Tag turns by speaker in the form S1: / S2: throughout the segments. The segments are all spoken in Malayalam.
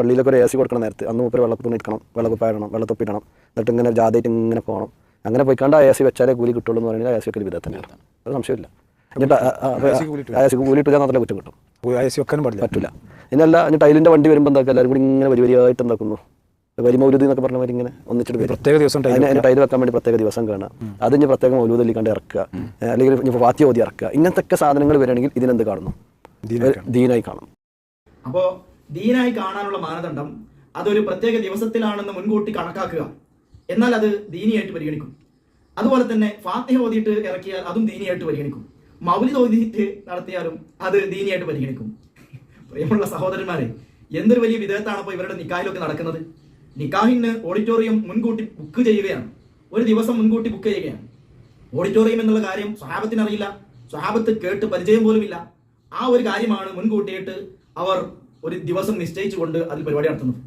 S1: പള്ളിയിലൊക്കെ ഒരു എ സി കൊടുക്കണം നേരത്തെ. അന്ന് മൂപ്പര് വെള്ളത്തുണി എടുക്കണം വെള്ളക്കുപ്പായിടണം വെള്ളത്തൊപ്പിടണം എന്നിട്ട് ഇങ്ങനെ ജാതിയായിട്ട് ഇങ്ങനെ പോകണം. അങ്ങനെ പോയിക്കാണ്ട് ആ എ സി വെച്ചാലേ കൂലി കിട്ടുള്ളൂ എന്ന് പറയുന്നത് ആ എ സി ഒക്കെ വിധ തന്നെയാണ്. അത് സംശയമില്ല. എന്നിട്ട് ആ- എ കൂലി ഇട്ടാൽ മാത്രമേ കുറ്റം കിട്ടും.
S2: എ സി വെക്കാൻ പാടില്ല.
S1: പറ്റില്ല ഇന്നല്ല ഇനി ടൈലിന്റെ വണ്ടി വരുമ്പോൾ എന്താക്കുക എല്ലാവരും കൂടി ഇങ്ങനെ വലിയ വലിയതായിട്ട് എന്താക്കുന്നു? വലിയ മൗലൂദി എന്നൊക്കെ പറഞ്ഞ മാതിരി ഇങ്ങനെ ഒന്നിച്ചിട്ട് വരും.
S2: പ്രത്യേക ദിവസം
S1: അതിന് ടൈൽ വെക്കാൻ വേണ്ടി പ്രത്യേക ദിവസം കാണുക. അതിന് ഇനി പ്രത്യേക മൗലൂദല്ലി കണ്ട് ഇറക്കുക. അല്ലെങ്കിൽ ഇനി വാത്തി ഓതി ഇറക്കുക. ഇങ്ങനത്തെ ഒക്കെ സാധനങ്ങൾ വരികയാണെങ്കിൽ ഇതിനെന്ത് കാണുന്നു?
S2: ദീനായി
S1: കാണും.
S3: അപ്പോൾ ദീനായി കാണാനുള്ള മാനദണ്ഡം അതൊരു പ്രത്യേക ദിവസത്തിലാണെന്ന് മുൻകൂട്ടി കണക്കാക്കുക. എന്നാൽ അത് ദീനിയായിട്ട് പരിഗണിക്കും. അതുപോലെ തന്നെ ഫാത്തിഹ ഓതിയിട്ട് ഇറക്കിയാൽ അതും ദീനിയായിട്ട് പരിഗണിക്കും. മൗലി ഓതിയിട്ട് നടത്തിയാലും അത് ദീനിയായിട്ട് പരിഗണിക്കും. പ്രിയമുള്ള സഹോദരന്മാരെ എന്തൊരു വലിയ വിധേയത്താണ് ഇപ്പോൾ ഇവരുടെ നിക്കാഹിലൊക്കെ നടക്കുന്നത്. നിക്കാഹിന് ഓഡിറ്റോറിയം മുൻകൂട്ടി ബുക്ക് ചെയ്യുകയാണ്. ഒരു ദിവസം മുൻകൂട്ടി ബുക്ക് ചെയ്യുകയാണ്. ഓഡിറ്റോറിയം എന്നുള്ള കാര്യം സ്വഹാബത്തിന് അറിയില്ല സ്വഹാബത്ത് കേട്ട് പരിചയം പോലുമില്ല. ആ ഒരു കാര്യമാണ് മുൻകൂട്ടിയിട്ട് അവർ ഒരു ദിവസം നിശ്ചയിച്ചുകൊണ്ട് അതിൽ പരിപാടി നടത്തുന്നത്.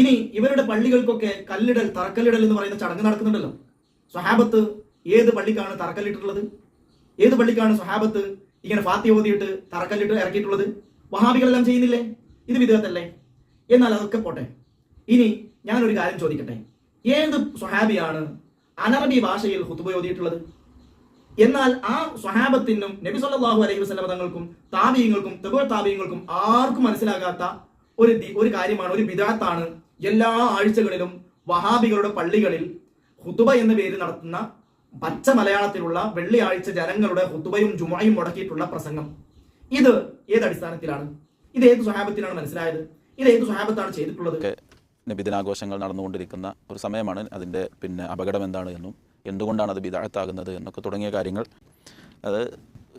S3: ഇനി ഇവരുടെ പള്ളികൾക്കൊക്കെ കല്ലിടൽ തറക്കല്ലിടൽ എന്ന് പറയുന്ന ചടങ്ങ് നടക്കുന്നുണ്ടല്ലോ. സ്വഹാബത്ത് ഏത് പള്ളിക്കാണ് തറക്കല്ലിട്ടിട്ടുള്ളത്? ഏത് പള്ളിക്കാണ് സ്വഹാബത്ത് ഇങ്ങനെ ഫാത്തി ഓതിയിട്ട് തറക്കല്ലിട്ട് ഇറക്കിയിട്ടുള്ളത്? വഹാബികളെല്ലാം ചെയ്യുന്നില്ലേ? ഇത് വിധത്തല്ലേ എന്നാൽ അതൊക്കെ പോട്ടെ. ഇനി ഞാനൊരു കാര്യം ചോദിക്കട്ടെ. ഏത് സ്വഹാബിയാണ് അനറബി ഭാഷയിൽ ഹുത്തുബ ഓതിയിട്ടുള്ളത് എന്നാൽ ആ സ്വഹാബത്തിനും നബി സല്ലാഹു അലൈഹി വസ്ലം തങ്ങൾക്കും താപീയങ്ങൾക്കും തെബോ താപീയങ്ങൾക്കും ആർക്കും മനസ്സിലാകാത്ത ഒരു ഒരു കാര്യമാണ് ഒരു വിദാത്താണ് എല്ലാ ആഴ്ചകളിലും വഹാബികളുടെ പള്ളികളിൽ ഹുതുബ എന്ന പേര് നടത്തുന്ന പച്ച മലയാളത്തിലുള്ള വെള്ളിയാഴ്ച ജനങ്ങളുടെ ഹുതുബയും ജുമായും മുടക്കിയിട്ടുള്ള പ്രസംഗം. ഇത് ഏത് അടിസ്ഥാനത്തിലാണ്? ഇത് ഏത് സ്വഹാബത്തിനാണ് മനസ്സിലായത്? ഇത് ഏത് സ്വഹാബത്താണ് ചെയ്തിട്ടുള്ളത്?
S4: നബിദിനാഘോഷങ്ങൾ നടന്നുകൊണ്ടിരിക്കുന്ന ഒരു സമയമാണ് അതിന്റെ പിന്നെ അപകടം എന്താണ് എന്നും എന്തുകൊണ്ടാണ് അത് ബിദാഴത്താകുന്നത് എന്നൊക്കെ തുടങ്ങിയ കാര്യങ്ങൾ. അത്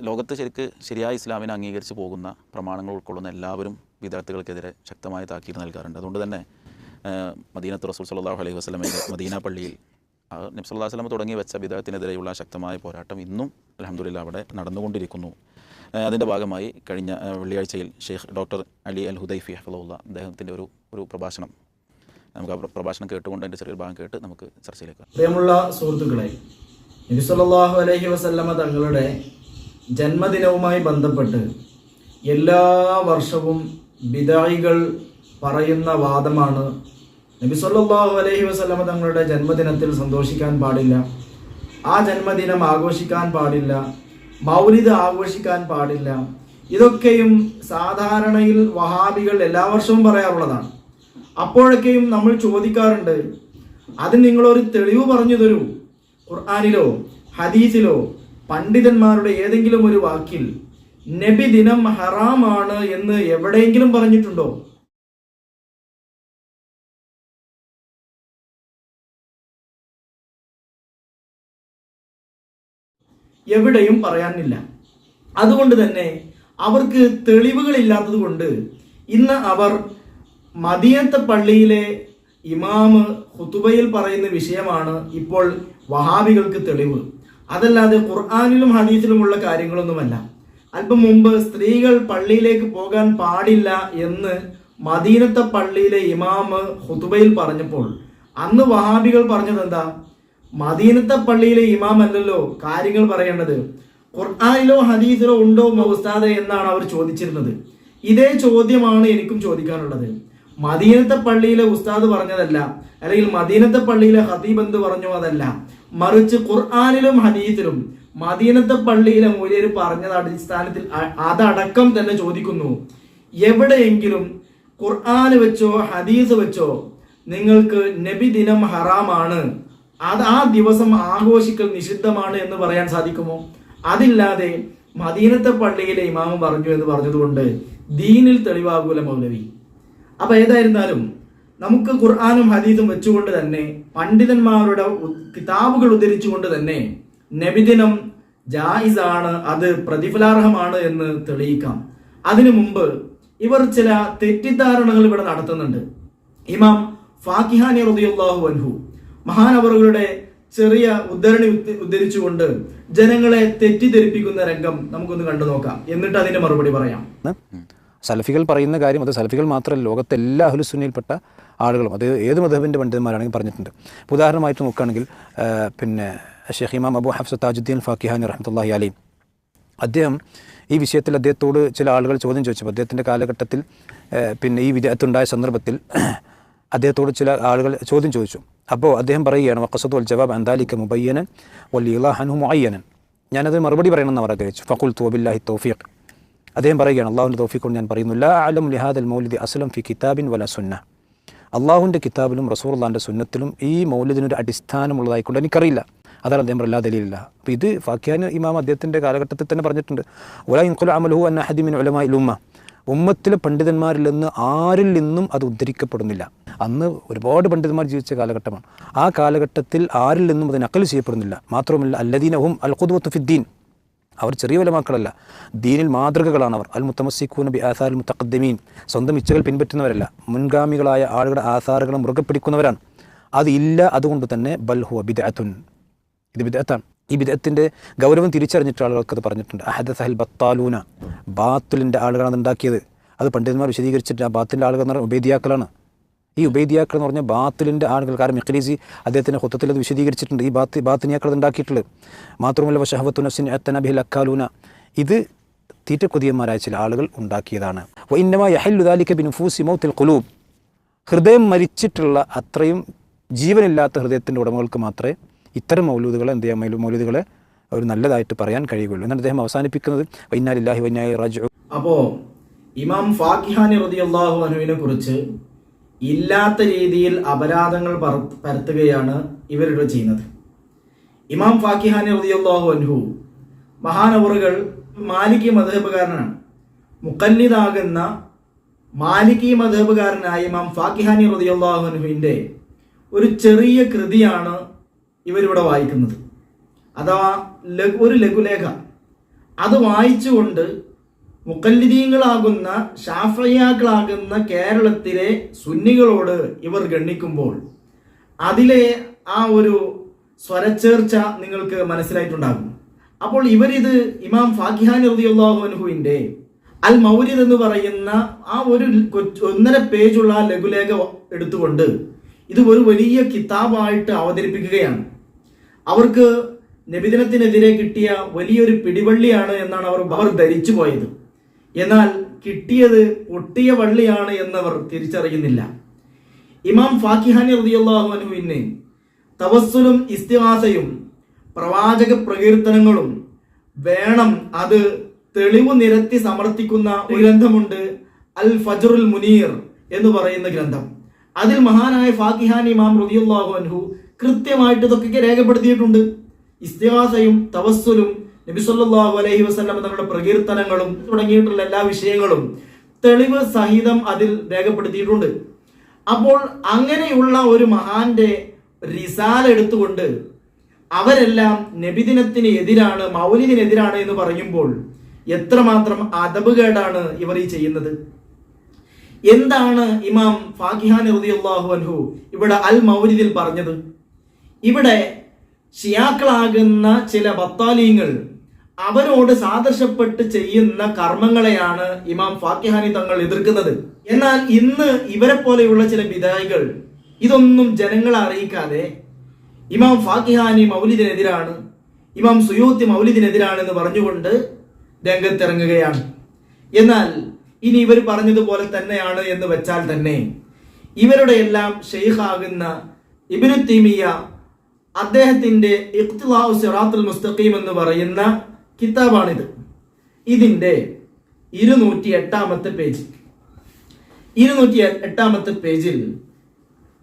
S4: ലോകത്ത് ശരിക്ക് ശരിയായ ഇസ്ലാമിനെ അംഗീകരിച്ച് പോകുന്ന പ്രമാണങ്ങൾ ഉൾക്കൊള്ളുന്ന എല്ലാവരും വിദ്യാർത്ഥികൾക്കെതിരെ ശക്തമായ താക്കീത് നൽകാറുണ്ട്. അതുകൊണ്ട് തന്നെ മദീനത്ത് റസൂൽ സല്ലാഹു അലൈഹി വസ്ലമിന്റെ മദീന പള്ളിയിൽ നബ്സ് നബി വസ്ലമ തുടങ്ങി വെച്ച വിദാത്തിനെതിരെയുള്ള ശക്തമായ പോരാട്ടം ഇന്നും അലഹമുല്ല അവിടെ നടന്നുകൊണ്ടിരിക്കുന്നു. അതിന്റെ ഭാഗമായി കഴിഞ്ഞ വെള്ളിയാഴ്ചയിൽ Sheikh doctor Ali Al Hudaifi ഹഫലുള്ള അദ്ദേഹത്തിന്റെ ഒരു ഒരു പ്രഭാഷണം നമുക്ക് ആ പ്രഭാഷണം കേട്ടുകൊണ്ട് അതിന്റെ ചെറിയൊരു ഭാഗം കേട്ട് നമുക്ക് ചർച്ചയിലേക്ക്.
S3: പ്രിയമുള്ള സുഹൃത്തുക്കളെ നബിസ്വല്ലാഹു അലൈഹി വസല്ലമ തങ്ങളുടെ ജന്മദിനവുമായി ബന്ധപ്പെട്ട് എല്ലാ വർഷവും ബിദായികൾ പറയുന്ന വാദമാണ് നബിസ്വല്ലാഹു അലൈഹി വസല്ലമ തങ്ങളുടെ ജന്മദിനത്തിൽ സന്തോഷിക്കാൻ പാടില്ല ആ ജന്മദിനം ആഘോഷിക്കാൻ പാടില്ല മൗലിദ് ആഘോഷിക്കാൻ പാടില്ല ഇതൊക്കെയും സാധാരണയിൽ വഹാബികൾ എല്ലാ വർഷവും പറയാറുള്ളതാണ് അപ്പോഴൊക്കെയും നമ്മൾ ചോദിക്കാറുണ്ട് അതിന് നിങ്ങളൊരു തെളിവ് പറഞ്ഞു തരൂ? ഖുർആാനിലോ ഹദീസിലോ പണ്ഡിതന്മാരുടെ ഏതെങ്കിലും ഒരു വാക്കിൽ നബി ദിനം ഹറാമാണ് എന്ന് എവിടെയെങ്കിലും പറഞ്ഞിട്ടുണ്ടോ? എവിടെയും പറയാനില്ല. അതുകൊണ്ട് തന്നെ അവർക്ക് തെളിവുകളില്ലാത്തത് കൊണ്ട് ഇന്ന് അവർ മദീനത്തെ പള്ളിയിലെ ഇമാമ് ഹുതുബയിൽ പറയുന്ന വിഷയമാണ് ഇപ്പോൾ വഹാബികൾക്ക് തെളിവ്. അതല്ലാതെ ഖുർആാനിലും ഹദീസിലുമുള്ള കാര്യങ്ങളൊന്നുമല്ല. അല്പം മുമ്പ് സ്ത്രീകൾ പള്ളിയിലേക്ക് പോകാൻ പാടില്ല എന്ന് മദീനത്തെ പള്ളിയിലെ ഇമാമ് ഹുതുബയിൽ പറഞ്ഞപ്പോൾ അന്ന് വഹാബികൾ പറഞ്ഞത് എന്താ മദീനത്തെ പള്ളിയിലെ ഇമാം അല്ലല്ലോ കാര്യങ്ങൾ പറയേണ്ടത്. ഖുർആാനിലോ ഹദീസിലോ ഉണ്ടോ മൗസ്താദെ എന്നാണ് അവർ ചോദിച്ചിരുന്നത്. ഇതേ ചോദ്യമാണ് എനിക്കും ചോദിക്കാനുള്ളത്. മദീനത്തെ പള്ളിയിലെ ഉസ്താദ് പറഞ്ഞതല്ല. അല്ലെങ്കിൽ മദീനത്തെ പള്ളിയിലെ ഹദീബ് എന്ത് പറഞ്ഞു അതല്ല. മറിച്ച് ഖുർആാനിലും ഹനീത്തിലും മദീനത്തെ പള്ളിയിലെ മൂല്യർ പറഞ്ഞത് അടിസ്ഥാനത്തിൽ അതടക്കം തന്നെ ചോദിക്കുന്നു. എവിടെയെങ്കിലും ഖുർആൻ വെച്ചോ ഹദീസ് വെച്ചോ നിങ്ങൾക്ക് നബി ദിനം ഹറാമാണ്. അത് ആ ദിവസം ആഘോഷിക്കൽ നിഷിദ്ധമാണ് എന്ന് പറയാൻ സാധിക്കുമോ? അതില്ലാതെ മദീനത്തെ പള്ളിയിലെ ഇമാമം പറഞ്ഞു എന്ന് പറഞ്ഞതുകൊണ്ട് ദീനിൽ തെളിവാകൂല മൗലവി. അപ്പൊ ഏതായിരുന്നാലും നമുക്ക് ഖുർആാനും ഹദീദും വെച്ചുകൊണ്ട് തന്നെ പണ്ഡിതന്മാരുടെ കിതാബുകൾ ഉദ്ധരിച്ചുകൊണ്ട് തന്നെ നബിദിനം ജായിസാണ് അത് പ്രതിഫലാർഹമാണ് എന്ന് തെളിയിക്കാം. അതിനു മുമ്പ് ഇവർ ചില തെറ്റിദ്ധാരണകൾ ഇവിടെ നടത്തുന്നുണ്ട്. ഇമാം ഫാക്കിഹാനി റളിയല്ലാഹു അൻഹു മഹാനവറുകളുടെ ചെറിയ ഉദ്ധരണി ഉദ്ധരിച്ചുകൊണ്ട് ജനങ്ങളെ തെറ്റിദ്ധരിപ്പിക്കുന്ന രംഗം നമുക്കൊന്ന് കണ്ടു നോക്കാം എന്നിട്ട് അതിന്റെ മറുപടി പറയാം.
S2: സലഫികൾ പറയുന്ന കാര്യം അത് സലഫികൾ മാത്രമല്ല ലോകത്തെ എല്ലാ അഹുലുസുന്നയിൽപ്പെട്ട ആളുകളും അത് ഏത് മതബിന്റെ പണ്ഡിതന്മാരാണെങ്കിൽ പറഞ്ഞിട്ടുണ്ട്. ഉദാഹരണമായിട്ട് നോക്കുകയാണെങ്കിൽ പിന്നെ ഷെഹ് ഇമാം അബു ഹഫ്സ താജുദ്ദീൻ ഫാക്കിഹാനി റഹ്മത്തുള്ളാഹി അലി അദ്ദേഹം ഈ വിഷയത്തിൽ അദ്ദേഹത്തോട് ചില ആളുകൾ ചോദ്യം ചോദിച്ചപ്പോൾ അദ്ദേഹത്തിന്റെ കാലഘട്ടത്തിൽ പിന്നെ ഈ വിദേഹത്തുണ്ടായ സന്ദർഭത്തിൽ അദ്ദേഹത്തോട് ചില ആളുകൾ ചോദ്യം ചോദിച്ചു. അപ്പോൾ അദ്ദേഹം പറയുകയാണ് വക്കസത്ത് വൽ ജവാബ് അന്താലിക്ക മുബയ്യനൻ വല്ലിയുള്ള ഹനു മുഅയ്യനൻ. ഞാനത് മറുപടി പറയണമെന്ന് അവർ ആഗ്രഹിച്ചു. ഫക്കുൽ തോബില്ലാഹി തൗഫീഖ്. അദ്ദേഹം പറയുകയാണ് അള്ളാഹുവിന്റെ തോഫിക്കൊണ്ട് കൊണ്ട് ഞാൻ പറയുന്നു ലാ അലം ലിഹാദൽ മൗലിദി അസ്ലം ഫി കിതാബിൻ വല സുന്ന അള്ളാഹുവിന്റെ കിതാബിലും റസൂർല്ലാന്റെ സുന്നത്തിലും ഈ മൗലിദിനൊരു അടിസ്ഥാനമുള്ളതായിക്കൊണ്ട് എനിക്കറിയില്ല. അതാണ് അദ്ദേഹം എല്ലാ ദലീലില്ല. അപ്പോൾ ഇത് ഫാഖ്യാൻ ഇമാം അദ്ദേഹത്തിന്റെ കാലഘട്ടത്തിൽ തന്നെ പറഞ്ഞിട്ടുണ്ട്. ഒല ഇൻകുൽ അമലഹു അന്ന ഹദിമിൻ ഉലമായി ഉമ്മ. ഉമ്മത്തിലെ പണ്ഡിതന്മാരിൽ നിന്ന് ആരിൽ നിന്നും അത് ഉദ്ധരിക്കപ്പെടുന്നില്ല. അന്ന് ഒരുപാട് പണ്ഡിതന്മാർ ജീവിച്ച കാലഘട്ടമാണ്. ആ കാലഘട്ടത്തിൽ ആരിൽ നിന്നും അത് നക്കൽ ചെയ്യപ്പെടുന്നില്ല. മാത്രമല്ല അല്ലദീനഹും അൽ ഖുദ്വത്ത് ഫിദ്ദീൻ. അവർ ചെറിയ വല്ല മക്കളല്ല ദീനിൽ മാതൃകകളാണ് അവർ അൽ മുത്തമസിക്കൂന ബി അൽ മുത്തഖദ്ദമീൻ. സ്വന്തം ഇച്ഛകൾ പിൻപറ്റുന്നവരല്ല. മുൻഗാമികളായ ആളുകളുടെ ആധാറുകളെ മുറുകെ പിടിക്കുന്നവരാണ്. അത് ഇല്ല അതുകൊണ്ട് തന്നെ ബൽഹുവ ബിദഅത്തുൻ. ഇത് ബിദഅത്താണ്. ഈ ബിദഅത്തിന്റെ ഗൗരവം തിരിച്ചറിഞ്ഞിട്ട് ആളുകൾക്ക് അത് പറഞ്ഞിട്ടുണ്ട്. അഹദ സഹൽ ബത്താലൂന. ബാത്തുലിന്റെ ആളുകളാണ് ഉണ്ടാക്കിയത്. അത് പണ്ഡിതന്മാർ വിശദീകരിച്ചിട്ട് ആ ബാത്തിന്റെ ആളുകൾ എന്ന് പറഞ്ഞാൽ ഉബൈദിയാക്കളാണ്. ഈ ഉബൈദിയാക്കൾ എന്ന് പറഞ്ഞാൽ ബാത്തിലിന്റെ ആളുകൾ കാരണം മിഖ്ലീസി അദ്ദേഹത്തിന്റെ ഹൊത്തത്തിൽ അത് വിശദീകരിച്ചിട്ടുണ്ട്. ഈ ബാത്തി ബാത്തിനിയാക്കൾ ഉണ്ടാക്കിയിട്ടുള്ളത് മാത്രമല്ല വഷഹബത്തു നഫ്സിൻ അത്തനബിഹിൽ അക്കാലൂന ഇത് തീറ്റക്കൊതിയന്മാരായ ചില ആളുകൾ ഉണ്ടാക്കിയതാണ്. ഇന്നമ യഹല്ലുദാലിക്ക ബിനുഫൂസി മൗത്തിൽ കുലൂബ് ഹൃദയം മരിച്ചിട്ടുള്ള അത്രയും ജീവനില്ലാത്ത ഹൃദയത്തിന്റെ ഉടമകൾക്ക് മാത്രമേ ഇത്തരം മൗലൂദുകളെ എന്ത് ചെയ്യാൻ മൗലൂ- മൗലൂദുകളെ ഒരു നല്ലതായിട്ട് പറയാൻ കഴിയുകയുള്ളൂ. എന്നാൽ അദ്ദേഹം അവസാനിപ്പിക്കുന്നത്. വൈനാലില്ലാഹി വൈനായി റജു
S3: അപ്പോൾ ഇമാം ഫാക്കിഹാനി റളിയല്ലാഹു അൻഹുവിനെ കുറിച്ച് ഇല്ലാത്ത രീതിയിൽ അപരാധങ്ങൾ പരത്തുകയാണ് ഇവരുടെ ചെയ്യുന്നത്. ഇമാം ഫാക്കിഹാനി റളിയല്ലാഹു അൻഹു മഹാനവറുകൾ മാലിക്കി മധേബുകാരനാണ് മുക്കല്ലിദാകുന്ന മാലിക്കി മധേബുകാരനായ ഇമാം ഫാക്കിഹാനി റളിയല്ലാഹു അൻഹുവിന്റെ ഒരു ചെറിയ കൃതിയാണ് ഇവരിവിടെ വായിക്കുന്നത്. അഥവാ ഒരു ലഘുലേഖ. അത് വായിച്ചുകൊണ്ട് മുക്കല്ലിദീങ്ങളാകുന്ന ഷാഫയാക്കളാകുന്ന കേരളത്തിലെ സുന്നികളോട് ഇവർ ഗണ്ണിക്കുമ്പോൾ അതിലെ ആ ഒരു സ്വരച്ചേർച്ച നിങ്ങൾക്ക് മനസ്സിലായിട്ടുണ്ടാകും. അപ്പോൾ ഇവരിത് ഇമാം ഫാഖിഹാൻ അൻഹുവിന്റെ അൽ മൗര്യദ് എന്ന് പറയുന്ന ആ ഒരു ഒന്നര പേജുള്ള ലഘുലേഖ എടുത്തുകൊണ്ട് ഇത് ഒരു വലിയ കിതാബായിട്ട് അവതരിപ്പിക്കുകയാണ്. അവർക്ക് നബിദിനത്തിനെതിരെ കിട്ടിയ വലിയൊരു പിടിവള്ളിയാണ് എന്നാണ് അവർ അവർ ധരിച്ചു പോയത് എന്നാൽ കിട്ടിയത് പൊട്ടിയ വള്ളിയാണ് എന്നവർ തിരിച്ചറിയുന്നില്ല. ഇമാം ഫാക്കിഹാനി റളിയല്ലാഹു അൻഹുവിന് തവസ്സുലും ഇസ്തിഹാസയും പ്രവാചക പ്രകീർത്തനങ്ങളും വേണം അത് തെളിവ് നിരത്തി സമർത്ഥിക്കുന്ന ഒരു ഗ്രന്ഥമുണ്ട് അൽ ഫജറുൽ മുനീർ എന്ന് പറയുന്ന ഗ്രന്ഥം. അതിൽ മഹാനായ ഫാക്കിഹാൻ ഇമാം റളിയല്ലാഹു അൻഹു കൃത്യമായിട്ട് ഇതൊക്കെ രേഖപ്പെടുത്തിയിട്ടുണ്ട്. ഇസ്തിഹാസയും തവസ്സുലും നബി സല്ലല്ലാഹു അലൈഹി വസല്ലം തങ്ങളുടെ പ്രകീർത്തനങ്ങളും തുടങ്ങിയിട്ടുള്ള എല്ലാ വിഷയങ്ങളും തെളിവ് സഹിതം അതിൽ രേഖപ്പെടുത്തിയിട്ടുണ്ട്. അപ്പോൾ അങ്ങനെയുള്ള ഒരു മഹാന്റെ റിസാല എടുത്തുകൊണ്ട് അവരെല്ലാം നബിദിനത്തിന് എതിരാണ് മൗലിദിനെതിരാണ് എന്ന് പറയുമ്പോൾ എത്രമാത്രം അതബുകേടാണ് ഇവർ ഈ ചെയ്യുന്നത്. എന്താണ് ഇമാം ഫാഖിഹാൻ റളിയല്ലാഹു അൻഹു ഇവിടെ അൽ മൗലിദിൽ പറഞ്ഞത്? ഇവിടെ ഷിയാക്കളാകുന്ന ചില ബത്താലീങ്ങൾ അവരോട് സാദൃശ്യപ്പെട്ട് ചെയ്യുന്ന കർമ്മങ്ങളെയാണ് ഇമാം ഫാക്കിഹാനി തങ്ങൾ എതിർക്കുന്നത്. എന്നാൽ ഇന്ന് ഇവരെ പോലെയുള്ള ചില വിധായികൾ ഇതൊന്നും ജനങ്ങളെ അറിയിക്കാതെ ഇമാം ഫാക്കിഹാനി മൗലിദിനെതിരാണ് ഇമാം സുയൂത്തി മൗലിദിനെതിരാണ് എന്ന് പറഞ്ഞുകൊണ്ട് രംഗത്തിറങ്ങുകയാണ്. എന്നാൽ ഇനി ഇവർ പറഞ്ഞതുപോലെ തന്നെയാണ് എന്ന് വെച്ചാൽ തന്നെ ഇവരുടെ എല്ലാം ഷെയ്ഖാകുന്ന ഇബിനു തീമിയ അദ്ദേഹത്തിന്റെ ഇഖ്തിലാഉ സിറാത്തുൽ മുസ്തഖീം എന്ന് പറയുന്ന കിതാബാണിത്. ഇതിന്റെ ഇരുന്നൂറ്റി എട്ടാമത്തെ പേജ്. ഇരുന്നൂറ്റി എട്ടാമത്തെ പേജിൽ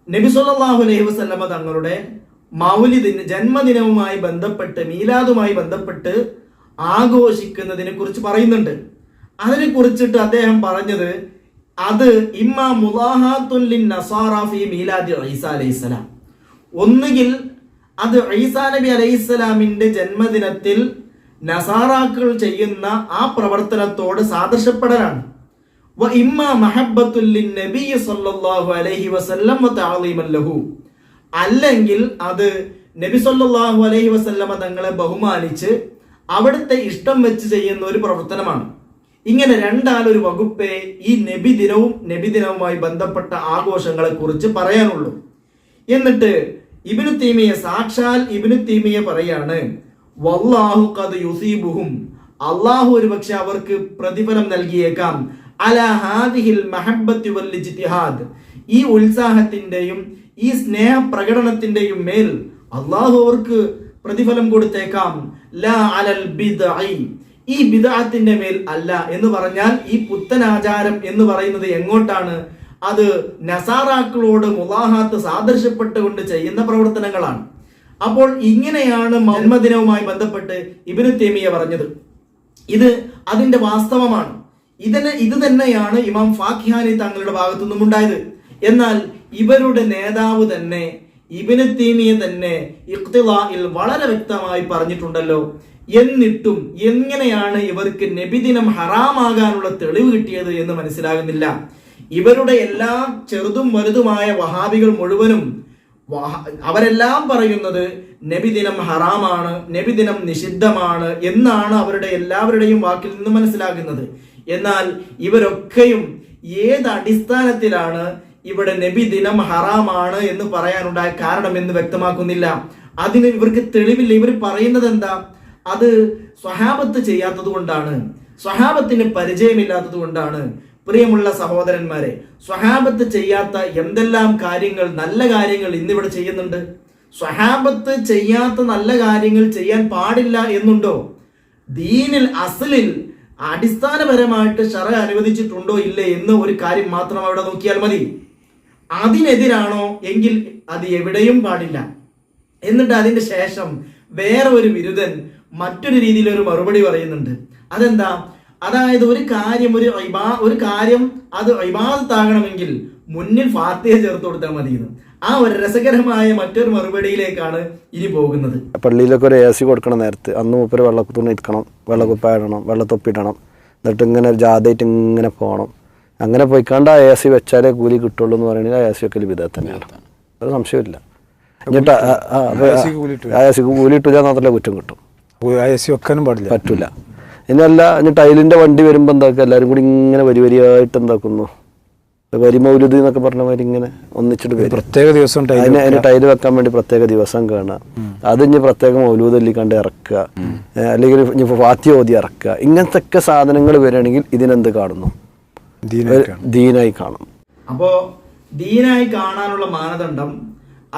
S3: നബി സല്ലല്ലാഹു അലൈഹി വസല്ലമ തങ്ങളുടെ മൗലിദിന് ജന്മദിനവുമായി ബന്ധപ്പെട്ട് മീലാദുമായി ബന്ധപ്പെട്ട് ആഘോഷിക്കുന്നതിനെ കുറിച്ച് പറയുന്നുണ്ട്. അതിനെ കുറിച്ചിട്ട് അദ്ദേഹം പറഞ്ഞത് അത് ഇമ്മാ മുലാഹാത്തുൻ നസാറാഫി മീലാദി ഈസ അലൈഹിസ്സലാം ഒന്നുകിൽ അത് ഈസാ നബി അലൈഹിസ്സലാമിന്റെ ജന്മദിനത്തിൽ നസാറാക്കൾ ചെയ്യുന്ന ആ പ്രവർത്തനത്തോട് സാദൃശ്യപ്പെടലാണ്. അല്ലെങ്കിൽ അത് നബി സല്ലാഹു അലൈഹി വസല്ലമ തങ്ങളെ ബഹുമാനിച്ച് അവിടുത്തെ ഇഷ്ടം വെച്ച് ചെയ്യുന്ന ഒരു പ്രവർത്തനമാണ്. ഇങ്ങനെ രണ്ടാലൊരു വകുപ്പേ ഈ നബി ദിനവും നബി ദിനവുമായി ബന്ധപ്പെട്ട ആഘോഷങ്ങളെ കുറിച്ച് പറയാനുള്ളൂ. എന്നിട്ട് ഇബിനു തീമിയെ സാക്ഷാൽ ഇബിനു തീമിയെ പറയാണ് വല്ലാഹു ഖദ് യുസീബുഹും. അള്ളാഹു ഒരു പക്ഷെ അവർക്ക് പ്രതിഫലം നൽകിയേക്കാം. അല ഹാദിഹിൽ മഹബ്ബത്തി വൽ ഇജ്തിഹാദ്. ഈ ഉത്സാഹത്തിന്റെയും ഈ സ്നേഹ പ്രകടനത്തിന്റെയും മേൽ അള്ളാഹു അവർക്ക് പ്രതിഫലം കൊടുത്തേക്കാം. ലാ അലൽ ബിദ്അഇ ഈ ബിദഅത്തിന്റെ മേൽ അല്ല എന്ന് പറഞ്ഞാൽ ഈ പുത്തൻ ആചാരം എന്ന് പറയുന്നത് എങ്ങോട്ടാണ്? അത് നസാറാക്കളോട് മുലാഹാത്ത് സാദൃശ്യപ്പെട്ടുകൊണ്ട് ചെയ്യുന്ന പ്രവർത്തനങ്ങളാണ്. അപ്പോൾ ഇങ്ങനെയാണ് ജന്മദിനവുമായി ബന്ധപ്പെട്ട് ഇബിനു തേമിയ പറഞ്ഞത്. ഇത് അതിന്റെ വാസ്തവമാണ്. ഇതിന് ഇത് തന്നെയാണ് ഇമാം ഫാഖിഹാനി തങ്ങളുടെ ഭാഗത്തു നിന്നും ഉണ്ടായത്. എന്നാൽ ഇവരുടെ നേതാവ് തന്നെ ഇബിന് തീമിയ തന്നെ ഇഖ്തിലായിൽ വളരെ വ്യക്തമായി പറഞ്ഞിട്ടുണ്ടല്ലോ. എന്നിട്ടും എങ്ങനെയാണ് ഇവർക്ക് നബിദിനം ഹറാമാകാനുള്ള തെളിവ് കിട്ടിയത് എന്ന് മനസ്സിലാകുന്നില്ല. ഇവരുടെ എല്ലാ ചെറുതും വലുതുമായ വഹാബികൾ മുഴുവനും അവരെല്ലാം പറയുന്നത് നബിദിനം ഹറാമാണ് നബിദിനം നിഷിദ്ധമാണ് എന്നാണ് അവരുടെ എല്ലാവരുടെയും വാക്കിൽ നിന്ന് മനസ്സിലാകുന്നത്. എന്നാൽ ഇവരൊക്കെയും ഏത് അടിസ്ഥാനത്തിലാണ് ഇവിടെ നബിദിനം ഹറാമാണ് എന്ന് പറയാനുണ്ടായ കാരണം എന്ന് വ്യക്തമാക്കുന്നില്ല. അതിന് ഇവർക്ക് തെളിവില്ല. ഇവർ പറയുന്നത് എന്താ? അത് സ്വഹാബത്ത് ചെയ്യാത്തത് കൊണ്ടാണ് സ്വഹാബത്തിന് പരിചയമില്ലാത്തത് കൊണ്ടാണ് പ്രിയമുള്ള സഹോദരന്മാരെ സ്വഹാബത്ത് ചെയ്യാത്ത എന്തെല്ലാം കാര്യങ്ങൾ നല്ല കാര്യങ്ങൾ ഇന്നിവിടെ ചെയ്യുന്നുണ്ട്? സ്വഹാബത്ത് ചെയ്യാത്ത നല്ല കാര്യങ്ങൾ ചെയ്യാൻ പാടില്ല എന്നുണ്ടോ? ദീനിൽ അസലിൽ അടിസ്ഥാനപരമായിട്ട് ഷറ അനുവദിച്ചിട്ടുണ്ടോ ഇല്ല എന്ന് ഒരു കാര്യം മാത്രം അവിടെ നോക്കിയാൽ മതി. അതിനെതിരാണോ എങ്കിൽ അത് എവിടെയും പാടില്ല. എന്നിട്ട് അതിന്റെ ശേഷം വേറെ ഒരു ബിരുദൻ മറ്റൊരു രീതിയിൽ ഒരു മറുപടി പറയുന്നുണ്ട്. അതെന്താ? അതായത് ഒരു കാര്യം ഒരു ഒരു കാര്യം അത് ഇബാദത്താകണമെങ്കിൽ മുന്നിൽ ഫാത്തിഹ ചേർത്ത് കൊടുത്താൽ മതി എന്ന്. ആ ഒരു രസകരമായ മറ്റൊരു മറുപടിയിലേക്കാണ് ഇനി പോകുന്നത്.
S1: പള്ളിയിലൊക്കെ ഒരു എ സി കൊടുക്കണം നേരത്തെ. അന്ന് മൂപ്പര് വെള്ളത്തുണി ഇരിക്കണം വെള്ളക്കുപ്പായിടണം വെള്ളത്തൊപ്പിടണം എന്നിട്ട് ഇങ്ങനെ ജാഥയായിട്ട് ഇങ്ങനെ പോകണം. അങ്ങനെ പോയിക്കാണ്ട് ആ എ സി വെച്ചാലേ കൂലി കിട്ടുള്ളൂ എന്ന് പറയുന്നത് ആ എ സി ഒക്കെ ലഭ്യത തന്നെയാണ്. ഒരു സംശയമില്ല എന്നിട്ട് ആ- ആ,
S2: ആ.
S1: എ സിക്ക് കൂലി മാത്രമേ കുറ്റം കിട്ടും?
S2: എ സി വെക്കാനും പാടില്ല.
S1: പറ്റൂല. ഇനിയല്ല ഇനി ടൈലിന്റെ വണ്ടി വരുമ്പോൾ എന്താക്കുക? എല്ലാവരും കൂടി ഇങ്ങനെ വരി വരിയായിട്ട് എന്താക്കുന്നു? വരി എന്നൊക്കെ പറഞ്ഞ മാതിരി ഇങ്ങനെ ഒന്നിച്ചിട്ട് വരും
S2: പ്രത്യേക ദിവസം
S1: അതിന് അതിന് ടൈൽ വെക്കാൻ വേണ്ടി പ്രത്യേക ദിവസം കാണുക. അത് ഇനി പ്രത്യേക മൗലൂദ് കണ്ട് ഇറക്കുക. അല്ലെങ്കിൽ ഇനി ഫാത്തി ഓതി ഇറക്കുക. ഇങ്ങനത്തെ ഒക്കെ സാധനങ്ങൾ വരികയാണെങ്കിൽ ഇതിനെന്ത് കാണുന്നു? ദീനായി കാണും.
S3: അപ്പോ ദീനായി കാണാനുള്ള മാനദണ്ഡം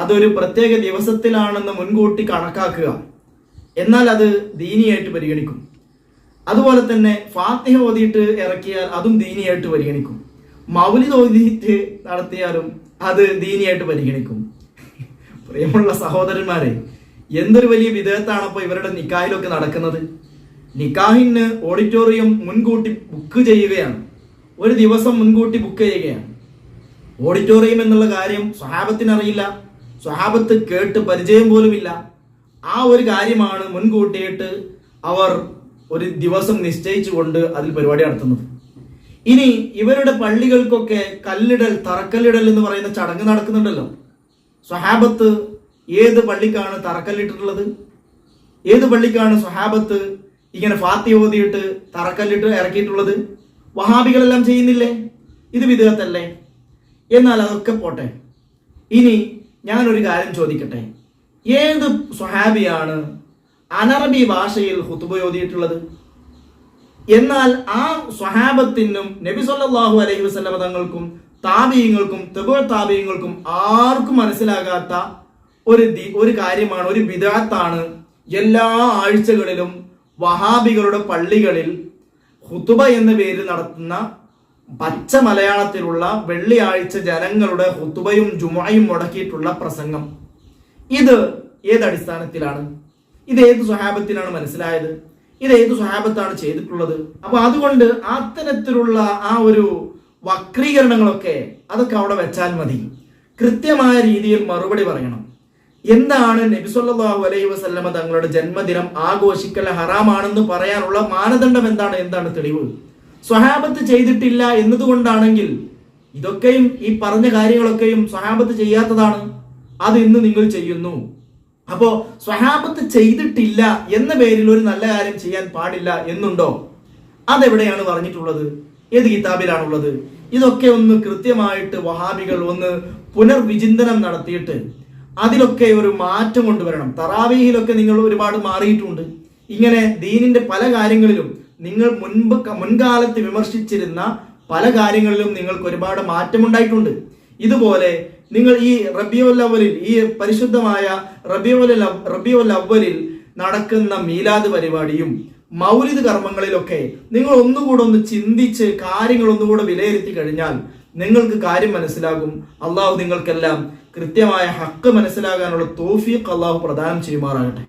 S3: അതൊരു പ്രത്യേക ദിവസത്തിലാണെന്ന് മുൻകൂട്ടി കണക്കാക്കുക. എന്നാൽ അത് ദീനിയായിട്ട് പരിഗണിക്കും. അതുപോലെ തന്നെ ഫാത്തിഹ ഓതിയിട്ട് ഇറക്കിയാൽ അതും ദീനിയായിട്ട് പരിഗണിക്കും. മൗലി ഓതിയിട്ട് നടത്തിയാലും അത് ദീനിയായിട്ട് പരിഗണിക്കും. പ്രിയമുള്ള സഹോദരന്മാരെ എന്തൊരു വലിയ വിധേയത്താണ് അപ്പോൾ ഇവരുടെ നിക്കാഹിലൊക്കെ നടക്കുന്നത്. നിക്കാഹിന് ഓഡിറ്റോറിയം മുൻകൂട്ടി ബുക്ക് ചെയ്യുകയാണ്. ഒരു ദിവസം മുൻകൂട്ടി ബുക്ക് ചെയ്യുകയാണ്. ഓഡിറ്റോറിയം എന്നുള്ള കാര്യം സ്വഹാബത്തിന് അറിയില്ല സ്വഹാബത്ത് കേട്ട് പരിചയം പോലുമില്ല. ആ ഒരു കാര്യമാണ് മുൻകൂട്ടിയിട്ട് അവർ ഒരു ദിവസം നിശ്ചയിച്ചുകൊണ്ട് അതിൽ പരിപാടി നടത്തുന്നത്. ഇനി ഇവരുടെ പള്ളികൾക്കൊക്കെ കല്ലിടൽ തറക്കല്ലിടൽ എന്ന് പറയുന്ന ചടങ്ങ് നടക്കുന്നുണ്ടല്ലോ. സ്വഹാബത്ത് ഏത് പള്ളിക്കാണ് തറക്കല്ലിട്ടിട്ടുള്ളത്? ഏത് പള്ളിക്കാണ് സ്വഹാബത്ത് ഇങ്ങനെ ഫാത്തി ഓതിയിട്ട് തറക്കല്ലിട്ട് ഇറക്കിയിട്ടുള്ളത്? വഹാബികളെല്ലാം ചെയ്യുന്നില്ലേ? ഇത് വിധേയത്തല്ലേ എന്നാൽ അതൊക്കെ പോട്ടെ. ഇനി ഞാനൊരു കാര്യം ചോദിക്കട്ടെ. ഏത് സ്വഹാബിയാണ് അനറബി ഭാഷയിൽ ഹുത്തുബ ഓതിയിട്ടുള്ളത് എന്നാൽ ആ സ്വഹാബത്തിനും നബി സല്ലാഹു അലൈഹി വസല്ലമ തങ്ങൾക്കും താപീയങ്ങൾക്കും തെബുൾ താപീയങ്ങൾക്കും ആർക്കും മനസ്സിലാകാത്ത ഒരു ഒരു കാര്യമാണ് ഒരു വിദാത്താണ് എല്ലാ ആഴ്ചകളിലും വഹാബികളുടെ പള്ളികളിൽ ഹുതുബ എന്ന പേരിൽ നടത്തുന്ന പച്ച മലയാളത്തിലുള്ള വെള്ളിയാഴ്ച ജനങ്ങളുടെ ഹുതുബയും ജുമയും മുടക്കിയിട്ടുള്ള പ്രസംഗം. ഇത് ഏതടിസ്ഥാനത്തിലാണ്? ഇത് ഏത് സ്വഹാബത്തിനാണ് മനസ്സിലായത്? ഇത് ഏത് സ്വഹാബത്താണ് ചെയ്തിട്ടുള്ളത്? അപ്പൊ അതുകൊണ്ട് അത്തരത്തിലുള്ള ആ ഒരു വക്രീകരണങ്ങളൊക്കെ അതൊക്കെ അവിടെ വെച്ചാൽ മതി. കൃത്യമായ രീതിയിൽ മറുപടി പറയണം. എന്താണ് നബി സല്ലല്ലാഹു അലൈഹി വസല്ലമ തങ്ങളുടെ ജന്മദിനം ആഘോഷിക്കൽ ഹറാമാണെന്ന് പറയാനുള്ള മാനദണ്ഡം എന്താണ്? എന്താണ് തെളിവ്? സ്വഹാബത്ത് ചെയ്തിട്ടില്ല എന്നതുകൊണ്ടാണെങ്കിൽ ഇതൊക്കെയും ഈ പറഞ്ഞ കാര്യങ്ങളൊക്കെയും സ്വഹാബത്ത് ചെയ്യാത്തതാണ്. അത് ഇന്ന് നിങ്ങൾ ചെയ്യുന്നു. അപ്പോ സ്വഹാബത്ത് ചെയ്തിട്ടില്ല എന്ന പേരിൽ ഒരു നല്ല കാര്യം ചെയ്യാൻ പാടില്ല എന്നുണ്ടോ? അതെവിടെയാണ് പറഞ്ഞിട്ടുള്ളത്? ഏത് കിതാബിലാണുള്ളത്? ഇതൊക്കെ ഒന്ന് കൃത്യമായിട്ട് വഹാബികൾ ഒന്ന് പുനർവിചിന്തനം നടത്തിയിട്ട് അതിലൊക്കെ ഒരു മാറ്റം കൊണ്ടുവരണം. തറാവീഹിലൊക്കെ നിങ്ങൾ ഒരുപാട് മാറിയിട്ടുണ്ട്. ഇങ്ങനെ ദീനിന്റെ പല കാര്യങ്ങളിലും നിങ്ങൾ മുൻപ് മുൻകാലത്ത് വിമർശിച്ചിരുന്ന പല കാര്യങ്ങളിലും നിങ്ങൾക്ക് ഒരുപാട് മാറ്റമുണ്ടായിട്ടുണ്ട്. ഇതുപോലെ നിങ്ങൾ ഈ റബിയുൽ ഈ പരിശുദ്ധമായ റബിയുൽ റബിയുൽ നടക്കുന്ന മീലാദ് പരിപാടിയും മൗലിദ് കർമ്മങ്ങളിലൊക്കെ നിങ്ങൾ ഒന്നുകൂടെ ഒന്ന് ചിന്തിച്ച് കാര്യങ്ങൾ ഒന്നുകൂടെ വിലയിരുത്തി കഴിഞ്ഞാൽ നിങ്ങൾക്ക് കാര്യം മനസ്സിലാകും. അള്ളാഹു നിങ്ങൾക്കെല്ലാം കൃത്യമായ ഹക്ക് മനസ്സിലാകാനുള്ള തോഫീഖ് അള്ളാഹു പ്രദാനം ചെയ്യുമാറാകട്ടെ.